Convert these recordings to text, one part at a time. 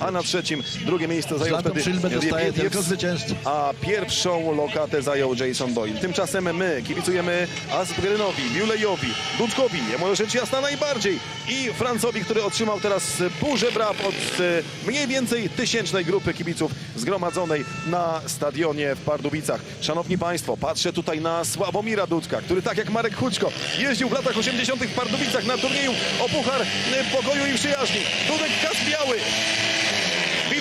a na trzecim drugie miejsce zajął wtedy szylbę dostaje tylko a pierwszą lokatę zajął Jason Doyle. Tymczasem my kibicujemy Asgrenowi, Biulejowi, Dudkowi, jemu rzecz jasna najbardziej i Francowi, który otrzymał teraz burzę braw od e, mniej więcej tysięcznej grupy kibiców zgromadzonej na stadionie w Pardubicach. Szanowni Państwo, patrzę tutaj na Sławomira Dudka, który tak jak Marek Huczko jeździł w latach 80. w Pardubicach na turnieju o Puchar e, Pokoju i Przyjaźni. Dudek Kas Biały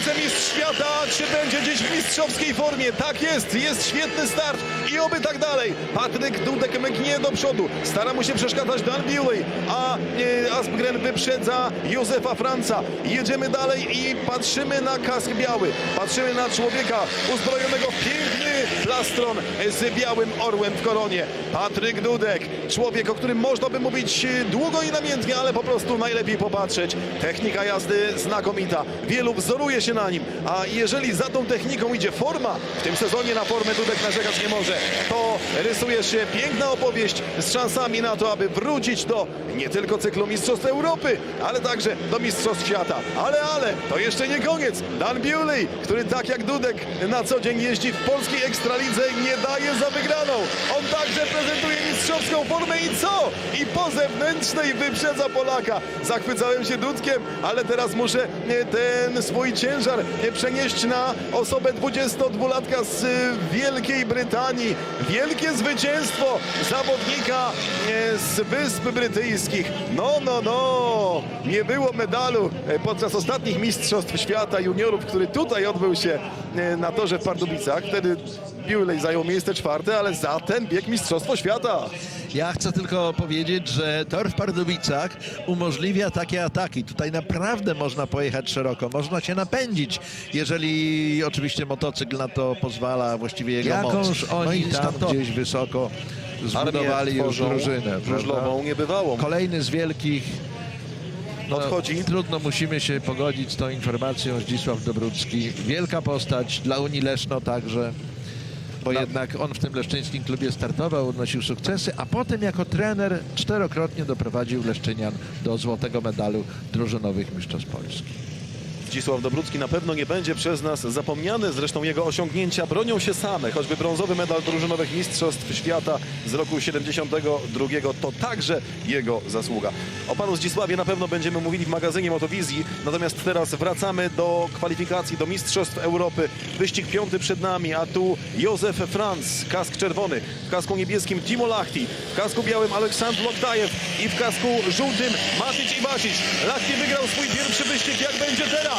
Wicemistrz świata, czy będzie gdzieś w mistrzowskiej formie? Tak jest, jest świetny start i oby tak dalej. Patryk Dudek mknie do przodu, stara mu się przeszkadzać Dan Bewley, a e, Aspgren wyprzedza Józefa Franca. Jedziemy dalej i patrzymy na kask biały, patrzymy na człowieka uzbrojonego w piękny plastron z białym orłem w koronie. Patryk Dudek, człowiek, o którym można by mówić e, długo i namiętnie, ale po prostu najlepiej popatrzeć. Technika jazdy znakomita, wielu wzoruje się na nim, a jeżeli za tą techniką idzie forma, w tym sezonie na formę Dudek narzekać nie może, to rysuje się piękna opowieść z szansami na to, aby wrócić do nie tylko cyklu Mistrzostw Europy, ale także do Mistrzostw Świata. Ale, ale, to jeszcze nie koniec. Dan Bewley, który tak jak Dudek na co dzień jeździ w polskiej Ekstralidze nie daje za wygraną. On także prezentuje mistrzowską formę i co? I po zewnętrznej wyprzedza Polaka. Zachwycałem się Dudkiem, ale teraz muszę e, ten swój ciężar e, przenieść na osobę 22-latka z e, Wielkiej Brytanii. Wielkie zwycięstwo zawodnika e, z Wysp Brytyjskich. No, no, no. Nie było medalu e, podczas ostatnich Mistrzostw Świata Juniorów, który tutaj odbył się e, na torze w Pardubicach. Wtedy Bewley zajął miejsce czwarte, ale za ten bieg Mistrzostwo Świata. Ja chcę tylko powiedzieć, że tor w Pardubicach umożliwia takie ataki. Tutaj naprawdę można pojechać szeroko, można się napędzić, jeżeli oczywiście motocykl na to pozwala, właściwie jego Jakąż moc. No oni i tam to- gdzieś wysoko zbudowali już tworzą drużynę. prawda? żużlową niebywałą. Kolejny z wielkich no, Odchodzi. Trudno musimy się pogodzić z tą informacją. Zdzisław Dobrucki, wielka postać dla Unii Leszno także, bo No. jednak on w tym leszczyńskim klubie startował, odnosił sukcesy, a potem jako trener czterokrotnie doprowadził Leszczynian do złotego medalu drużynowych mistrzostw Polski. Zdzisław Dobrucki na pewno nie będzie przez nas zapomniany, zresztą jego osiągnięcia bronią się same, choćby brązowy medal drużynowych mistrzostw świata z roku 72 to także jego zasługa. O panu Zdzisławie na pewno będziemy mówili w magazynie Motowizji, natomiast teraz wracamy do kwalifikacji do Mistrzostw Europy. Wyścig piąty przed nami, a tu Józef Franz, kask czerwony, w kasku niebieskim Timo Lachti, w kasku białym Aleksandr Loktajew i w kasku żółtym Matic Iwasic. Lachti wygrał swój pierwszy wyścig, jak będzie teraz?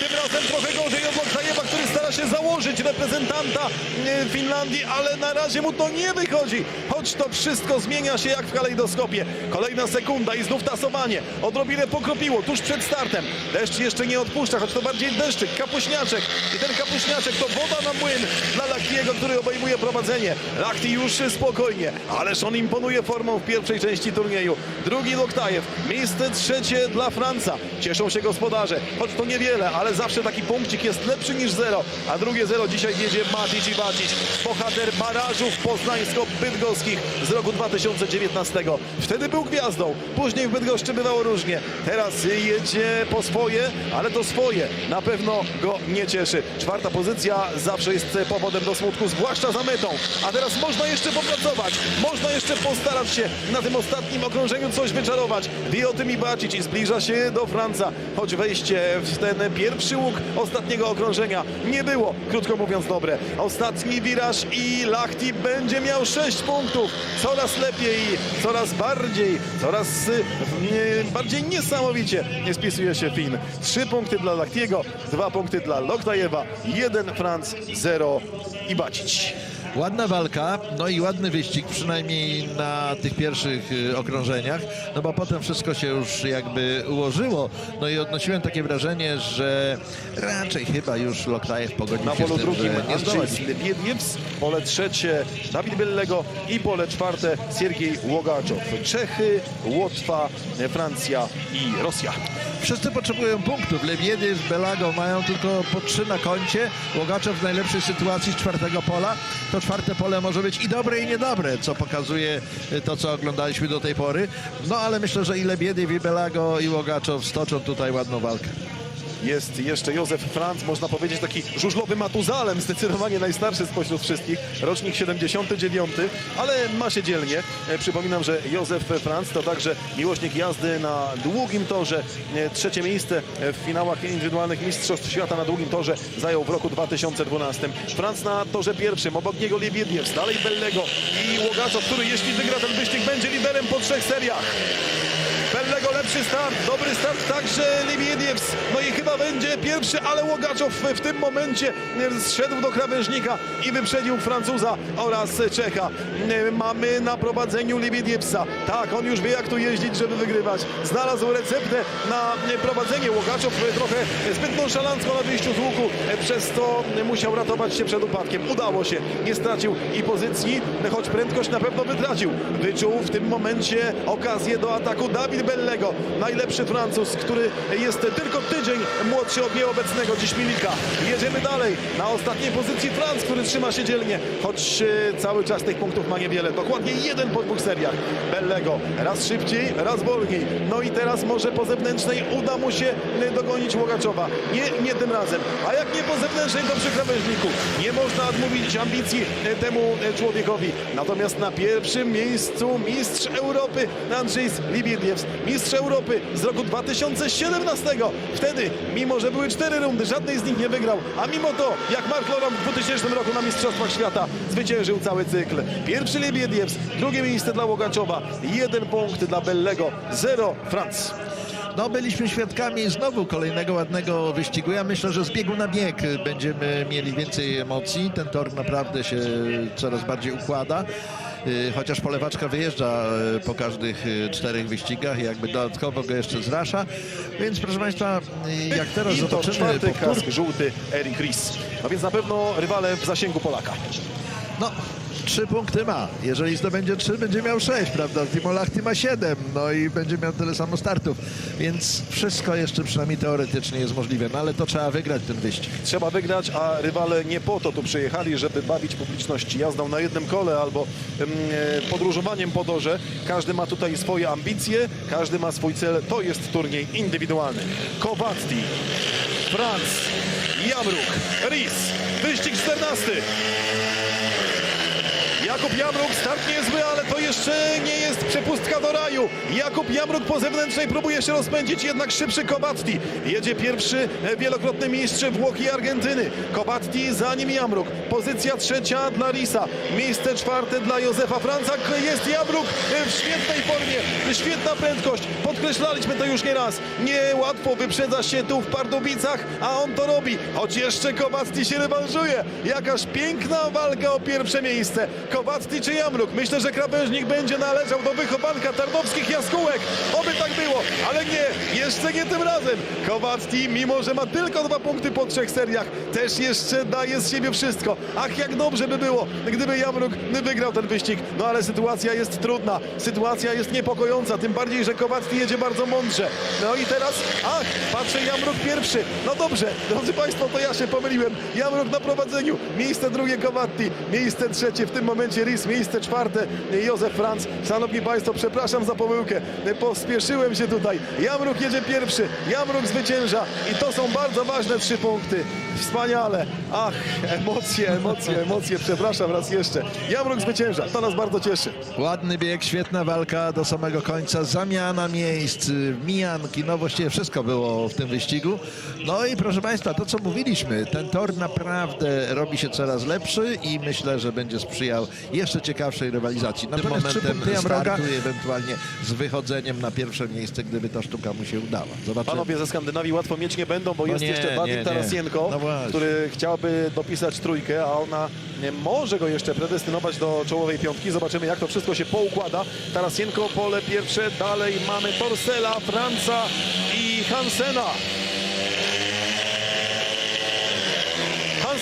Tym razem trochę gorzej od Loktajewa, który stara się założyć reprezentanta e, Finlandii, ale na razie mu to nie wychodzi. Choć to wszystko zmienia się jak w kalejdoskopie. Kolejna sekunda i znów tasowanie. Odrobinę pokropiło tuż przed startem. Deszcz jeszcze nie odpuszcza, choć to bardziej deszczyk, kapuśniaczek. I ten kapuśniaczek to woda na młyn dla Lachtiego, który obejmuje prowadzenie. Lachti już spokojnie, ależ on imponuje formą w pierwszej części turnieju. Drugi Loktajew, miejsce trzecie dla Franca. Cieszą się gospodarze, choć to niewiele, ale zawsze taki punkcik jest lepszy niż zero. A drugie zero dzisiaj wiedzie Matic i Bacic, bohater barażów poznańsko-bydgoskich z roku 2019. Wtedy był gwiazdą, później w Bydgoszczy bywało różnie. Teraz jedzie po swoje, ale to swoje na pewno go nie cieszy. Czwarta pozycja zawsze jest powodem do smutku, zwłaszcza za metą. A teraz można jeszcze popracować, można jeszcze postarać się na tym ostatnim okrążeniu coś wyczarować. Wie o tym i Bacic i zbliża się do Franca, choć wejście w ten pierwszy łuk ostatniego okrążenia nie było, krótko mówiąc, dobre. Ostatni wiraż i Lachti będzie miał 6 punktów. Coraz lepiej, coraz bardziej, coraz nie, bardziej niesamowicie nie spisuje się Fin. Trzy punkty dla Lachtiego, dwa punkty dla Loktajewa, jeden Franc, zero i Bacic. Ładna walka, no i ładny wyścig, przynajmniej na tych pierwszych y, okrążeniach, no bo potem wszystko się już jakby ułożyło. No i odnosiłem takie wrażenie, że raczej chyba już Loktajew pogodził Na się polu z tym, drugim nie Andrzej pole trzecie Dawid Bellego i pole czwarte Siergiej Łogaczow. Czechy, Łotwa, Francja i Rosja. Wszyscy potrzebują punktów. Lebiedyw, Belago mają tylko po trzy na koncie. Łogaczew w najlepszej sytuacji z czwartego pola. To czwarte pole może być i dobre, i niedobre, co pokazuje y, to, co oglądaliśmy do tej pory. No ale myślę, że i Lebiedyw, i Belago, i Łogaczow stoczą tutaj ładną walkę. Jest jeszcze Józef Franz, można powiedzieć taki żużlowy matuzalem, zdecydowanie najstarszy spośród wszystkich, rocznik 79, ale ma się dzielnie. E, Przypominam, że Józef Franz to także miłośnik jazdy na długim torze. E, Trzecie miejsce w finałach indywidualnych Mistrzostw Świata na długim torze zajął w roku 2012. Franz na torze pierwszym, obok niego Libiediew, dalej Bellego i Łogaczow, który jeśli wygra ten wyścig będzie liderem po trzech seriach. Bellego lepszy start, dobry start także Libiediews. No i chyba będzie pierwszy, ale Łogaczow w tym momencie zszedł do krawężnika i wyprzedził Francuza oraz Czecha. Mamy na prowadzeniu Libiediewsa. Tak, on już wie jak tu jeździć, żeby wygrywać. Znalazł receptę na prowadzenie. Łogaczow trochę zbyt nonszalancko na wyjściu z łuku, przez to musiał ratować się przed upadkiem. Udało się, nie stracił i pozycji, choć prędkość na pewno wytracił. Wyczuł w tym momencie okazję do ataku Dawid Najlepszy Francuz, który jest tylko tydzień młodszy od nieobecnego dziś Milika. Jedziemy dalej. Na ostatniej pozycji Franc, który trzyma się dzielnie, choć e, cały czas tych punktów ma niewiele. Dokładnie jeden po dwóch seriach. Bellego raz szybciej, raz wolniej. No i teraz może po zewnętrznej uda mu się e, dogonić Łogaczowa. Nie, nie tym razem. A jak nie po zewnętrznej, to przy krawężniku. Nie można odmówić ambicji e, temu człowiekowi. Natomiast na pierwszym miejscu mistrz Europy Andrzej Libiediews. Mistrz Europy z roku 2017. Wtedy, mimo że były cztery rundy, żadnej z nich nie wygrał. A mimo to, jak Mark Loram w 2000 roku na Mistrzostwach Świata zwyciężył cały cykl. Pierwszy Libiediews, drugie miejsce dla Łogaczowa, jeden punkt dla Bellego, zero Franc. No, byliśmy świadkami znowu kolejnego ładnego wyścigu. Ja myślę, że z biegu na bieg będziemy mieli więcej emocji. Ten tor naprawdę się coraz bardziej układa. Y, Chociaż polewaczka wyjeżdża y, po każdych y, czterech wyścigach i jakby dodatkowo go jeszcze zrasza. Więc proszę Państwa, jak teraz I to zobaczymy powtórkę, kask żółty Erik Ries. No więc na pewno rywale w zasięgu Polaka. No, trzy punkty ma. Jeżeli zdobędzie trzy, będzie miał sześć, prawda? Timo Lahti ma siedem, no i będzie miał tyle samo startów. Więc wszystko jeszcze przynajmniej teoretycznie jest możliwe. No ale to trzeba wygrać ten wyścig. Trzeba wygrać, a rywale nie po to tu przyjechali, żeby bawić publiczność jazdą na jednym kole albo e, podróżowaniem po torze. Każdy ma tutaj swoje ambicje, każdy ma swój cel. To jest turniej indywidualny. Kowacki, Franz, Jamruk, Ries, wyścig 14. Jakub Jamruk, start niezły, ale to jeszcze nie jest przepustka do raju. Jakub Jamruk po zewnętrznej próbuje się rozpędzić, jednak szybszy Kobatti. Jedzie pierwszy wielokrotny mistrz Włoch i Argentyny. Kobatti za nim Jamruk. Pozycja trzecia dla Risa. Miejsce czwarte dla Józefa Franca. Jest Jamruk w świetnej formie. Świetna prędkość. Podkreślaliśmy to już nie raz. Niełatwo wyprzedza się tu w Pardubicach, a on to robi. Choć jeszcze Kowacki się rewanżuje. Jakaż piękna walka o pierwsze miejsce. Kowacki czy Jamruk? Myślę, że krawężnik będzie należał do wychowanka tarnowskich jaskółek. Oby tak było, ale nie. Jeszcze nie tym razem. Kowacki, mimo że ma tylko dwa punkty po trzech seriach, też jeszcze daje z siebie wszystko. Ach, jak dobrze by było, gdyby Jamruk wygrał ten wyścig. No ale sytuacja jest trudna. Sytuacja jest niepokojąca, tym bardziej, że Kowacki jedzie bardzo mądrze. No i teraz, ach, patrzę Jamruk pierwszy. No dobrze, drodzy Państwo, to ja się pomyliłem. Jamruk na prowadzeniu. Miejsce drugie Kowatti, miejsce trzecie w tym momencie Ris, miejsce czwarte Józef Franz. Szanowni Państwo, przepraszam za pomyłkę. Pospieszyłem się tutaj. Jamruk jedzie pierwszy, Jamruk zwycięża i to są bardzo ważne trzy punkty. Wspaniale. Ach, emocje, emocje, emocje. Przepraszam raz jeszcze. Jamruk zwycięża. To nas bardzo cieszy. Ładny bieg, świetna walka do samego końca, zamiana miejsc, mijanki, no właściwie wszystko było w tym wyścigu. No i proszę Państwa, to co mówiliśmy, ten tor naprawdę robi się coraz lepszy i myślę, że będzie sprzyjał jeszcze ciekawszej rywalizacji. Natomiast trzy momentem punkty Jamroga startu i ewentualnie z wychodzeniem na pierwsze miejsce, gdyby ta sztuka mu się udała. Zobaczymy. Panowie ze Skandynawii łatwo mieć nie będą, bo No jest nie, jeszcze nie. Tarasienko, No. Który chciałby dopisać trójkę, a ona nie może go jeszcze predestynować do czołowej piątki. Zobaczymy, jak to wszystko się poukłada. Tarasienko pole pierwsze, dalej mamy Torsela, Franca i Hansena.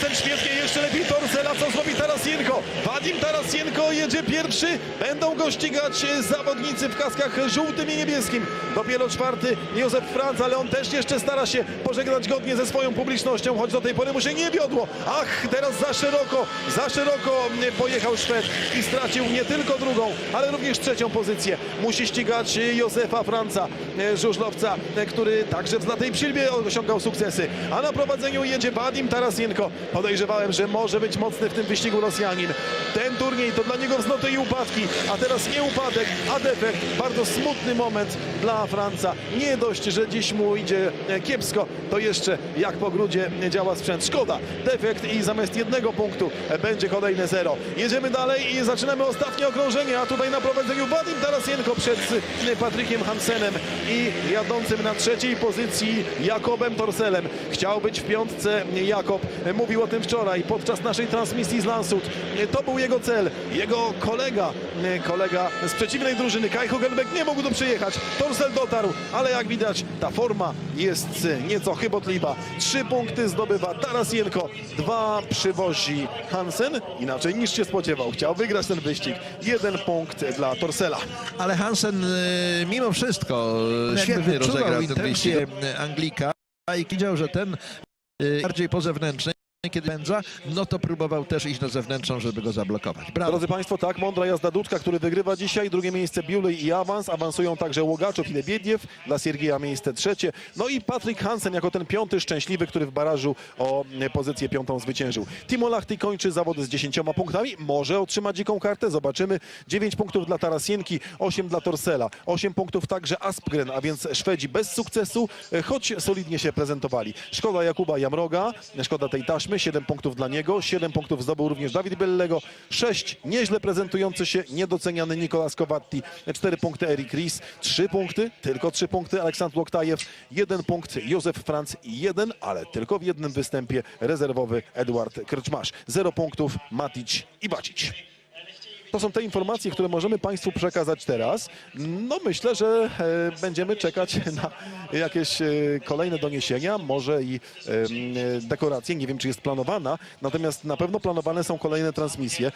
Hansen świetnie, jeszcze lepiej Torsela, co zrobi Tarasienko? Wadim Tarasienko jedzie pierwszy, będą go ścigać e, zawodnicy w kaskach żółtym i niebieskim. Dopiero czwarty Józef Franz, ale on też jeszcze stara się pożegnać godnie ze swoją publicznością, choć do tej pory mu się nie wiodło. Ach, teraz za szeroko, za szeroko pojechał Szwed i stracił nie tylko drugą, ale również trzecią pozycję. Musi ścigać e, Józefa Franca, e, żużlowca, który także w Zlatej Przilbie osiągał sukcesy. A na prowadzeniu jedzie Wadim Tarasienko. Podejrzewałem, że może być mocny w tym wyścigu Rosjanin. Ten turniej to dla niego wzloty i upadki, a teraz nie upadek, a defekt. Bardzo smutny moment dla Franca. Nie dość, że dziś mu idzie e, kiepsko, to jeszcze jak po grudzie działa sprzęt. Szkoda, defekt i zamiast jednego punktu e, będzie kolejne zero. Jedziemy dalej i zaczynamy ostatnie okrążenie, a tutaj na prowadzeniu Wadim Tarasienko przed e, Patrykiem Hansenem i jadącym na trzeciej pozycji Jakobem Torselem. Chciał być w piątce Jakob. E, Mówił o tym wczoraj podczas naszej transmisji z Lansut. To był jego cel. Jego kolega, kolega z przeciwnej drużyny, Kai Hugenbeck, nie mógł tu przyjechać. Torsel dotarł, ale jak widać, ta forma jest nieco chybotliwa. Trzy punkty zdobywa Tarasienko, dwa przywozi Hansen. Inaczej niż się spodziewał. Chciał wygrać ten wyścig. Jeden punkt dla Torsela. Ale Hansen y, mimo wszystko Jakby świetnie rozegrał ten intencje wyścig Anglika i widział, że ten y, bardziej pozewnętrzny, kiedy pędza, no to próbował też iść na zewnętrzną, żeby go zablokować. Brawo. Drodzy Państwo, tak, mądra jazda Duczka, który wygrywa dzisiaj. Drugie miejsce Biulej i awans. Awansują także Łogaczow i Lebiediew. Dla Siergieja miejsce trzecie. No i Patryk Hansen jako ten piąty szczęśliwy, który w barażu o e, pozycję piątą zwyciężył. Timo Lachty kończy zawody z 10 punktami. Może otrzyma dziką kartę, zobaczymy. 9 punktów dla Tarasienki, 8 dla Torsela. 8 punktów także Aspgren, a więc Szwedzi bez sukcesu, e, choć solidnie się prezentowali. Szkoda Jakuba Jamroga, szkoda tej taśmy, 7 punktów dla niego. 7 punktów zdobył również Dawid Bellego. 6 nieźle prezentujący się, niedoceniany Nikolas Kowatti. 4 punkty Erik Ries. 3 punkty, tylko 3 punkty Aleksandr Łoktajew. 1 punkt Józef Franc i 1, ale tylko w jednym występie rezerwowy Edward Krczmasz. 0 punktów Matic i Bacic. To są te informacje, które możemy Państwu przekazać teraz. No myślę, że e, będziemy czekać na jakieś e, kolejne doniesienia, może i e, dekoracje. Nie wiem, czy jest planowana, natomiast na pewno planowane są kolejne transmisje.